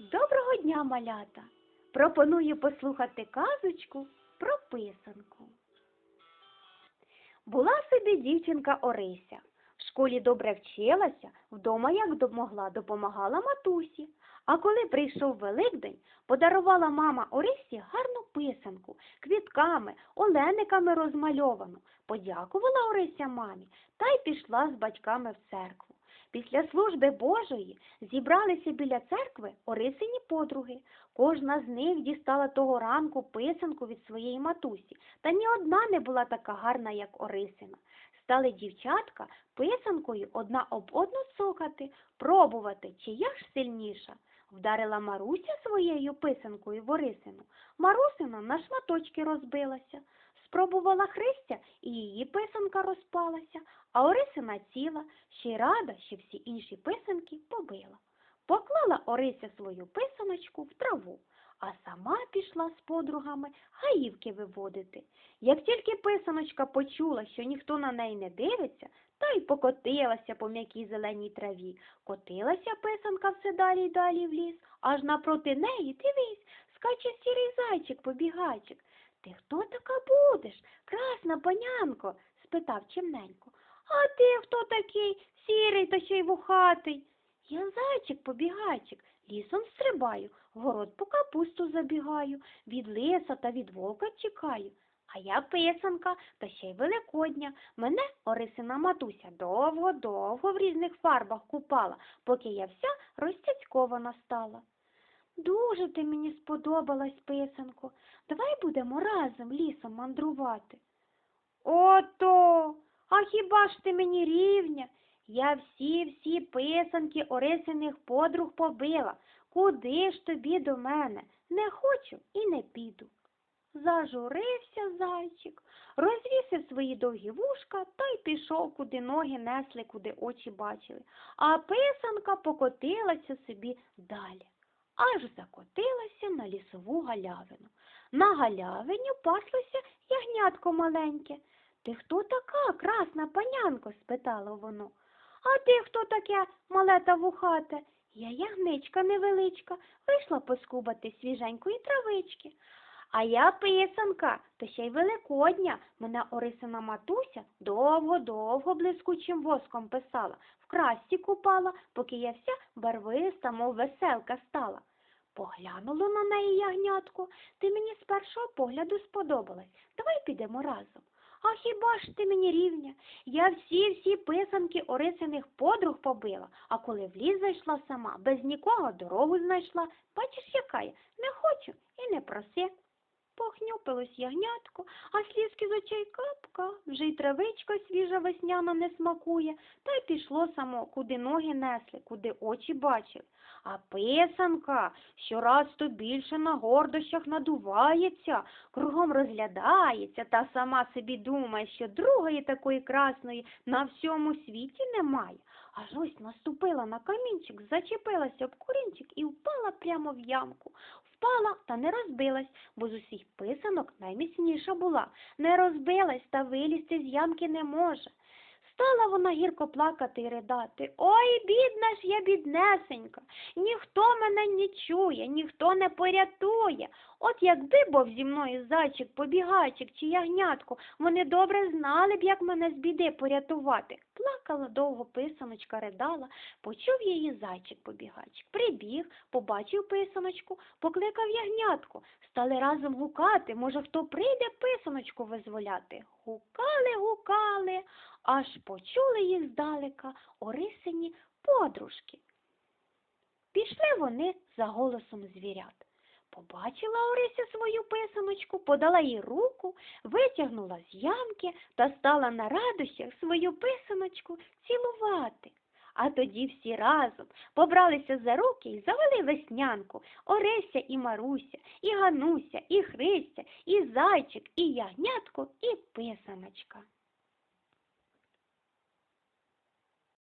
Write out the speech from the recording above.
Доброго дня, малята! Пропоную послухати казочку про писанку. Була собі дівчинка Орися. В школі добре вчилася, вдома як могла допомагала матусі. А коли прийшов Великдень, подарувала мама Орисі гарну писанку, квітками, олениками розмальовану. Подякувала Орися мамі та й пішла з батьками в церкву. Після служби Божої зібралися біля церкви Орисині подруги. Кожна з них дістала того ранку писанку від своєї матусі, та ні одна не була така гарна, як Орисина. Стали дівчатка писанкою одна об одну цокати, пробувати, чия ж сильніша. Вдарила Маруся своєю писанкою в Орисину. Марусина на шматочки розбилася. Спробувала Христя, і її писанка розпалася, а Орисина ціла, ще й рада, що всі інші писанки побила. Поклала Орися свою писаночку в траву, а сама пішла з подругами гаївки виводити. Як тільки писаночка почула, що ніхто на неї не дивиться, та й покотилася по м'якій зеленій траві. Котилася писанка все далі й далі в ліс, аж напроти неї, дивись, скаче сірий зайчик побігайчик. Ти хто така будеш, красна панянко? спитав чимненько. А ти хто такий, сірий та ще й вухатий? Я зайчик побігайчик, лісом стрибаю, город по капусту забігаю, від лиса та від вовка тікаю. А я писанка, та ще й великодня. Мене Орисина матуся довго-довго в різних фарбах купала, поки я вся розцяцькована стала. Дуже ти мені сподобалась, писанко. Давай будемо разом лісом мандрувати. Ото, а хіба ж ти мені рівня? Я всі-всі писанки Орисиних подруг побила. Куди ж тобі до мене? Не хочу і не піду. Зажурився зайчик, розвісив свої довгі вушка та й пішов, куди ноги несли, куди очі бачили, а писанка покотилася собі далі, аж закотилася на лісову галявину. На галявині паслося ягнятко маленьке. Ти хто така, красна панянко? спитало воно. А ти хто таке, мале та вухате? Я ягничка невеличка, вийшла поскубати свіженької травички. А я писанка, та ще й великодня. Мене Орисина матуся довго-довго блискучим воском писала, в красті купала, поки я вся барвиста, мов веселка стала. Поглянуло на неї ягнятко, ти мені з першого погляду сподобалась. Давай підемо разом. А хіба ж ти мені рівня? Я всі-всі писанки Орисиних подруг побила, а коли в ліс зайшла сама, без нікого дорогу знайшла. Бачиш, яка я? Не хочу і не проси. Похнюпилось ягнятко, а слізки з очей капка, вже й травичка свіжа весняна не смакує, та й пішло само, куди ноги несли, куди очі бачили. А писанка щораз то більше на гордощах надувається, кругом розглядається та сама собі думає, що другої такої красної на всьому світі немає. Аж ось наступила на камінчик, зачепилася об корінчик і впала прямо в ямку. Впала та не розбилась, бо з усіх писанок найміцніша була. Не розбилась та вилізти з ямки не може. Стала вона гірко плакати й ридати. Ой, бідна ж я біднесенька, ніхто мене не чує, ніхто не порятує. От якби був зі мною зайчик, побігайчик чи ягнятко, вони добре знали б, як мене з біди порятувати. Плакала довго писаночка, ридала, почув її зайчик побігайчик. Прибіг, побачив писаночку, покликав ягнятко. Стали разом гукати, може, хто прийде писаночку визволяти. Гукали, гукали, аж почули їх здалека Орисині подружки. Пішли вони за голосом звірят. Побачила Орися свою писаночку, подала їй руку, витягнула з ямки та стала на радощах свою писаночку цілувати. А тоді всі разом побралися за руки і завели веснянку. Орися і Маруся, і Гануся, і Христя, і зайчик, і ягнятко, і писаночка.